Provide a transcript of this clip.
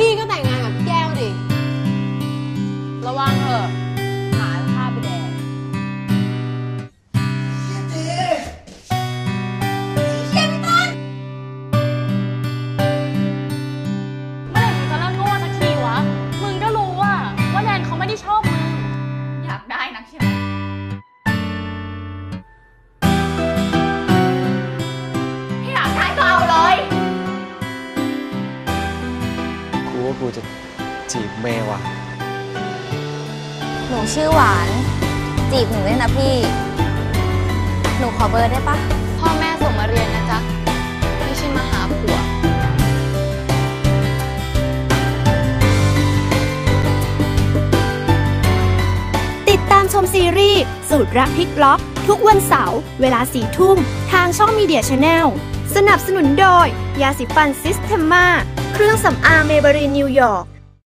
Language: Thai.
พี่ก็แต่งงานกับแก้วดิ ระวังเถอะ ว่ากูจะจีบเมย์ว่ะ หนูชื่อหวาน จีบหนูด้วยนะพี่ หนูขอเบอร์ได้ปะพ่อแม่ส่งมาเรียนนะจ๊ะ ไม่ใช่มาหาผัว ติดตามชมซีรีส์สูตรรักพลิกล็อก ทุกวันเสาร์เวลาสี่ทุ่มทางช่องมีเดียชาแนลสนับสนุนโดย ยาสีฟันซิสเทมมาเครื่องสำอางเมเบรีนนิวยอร์ก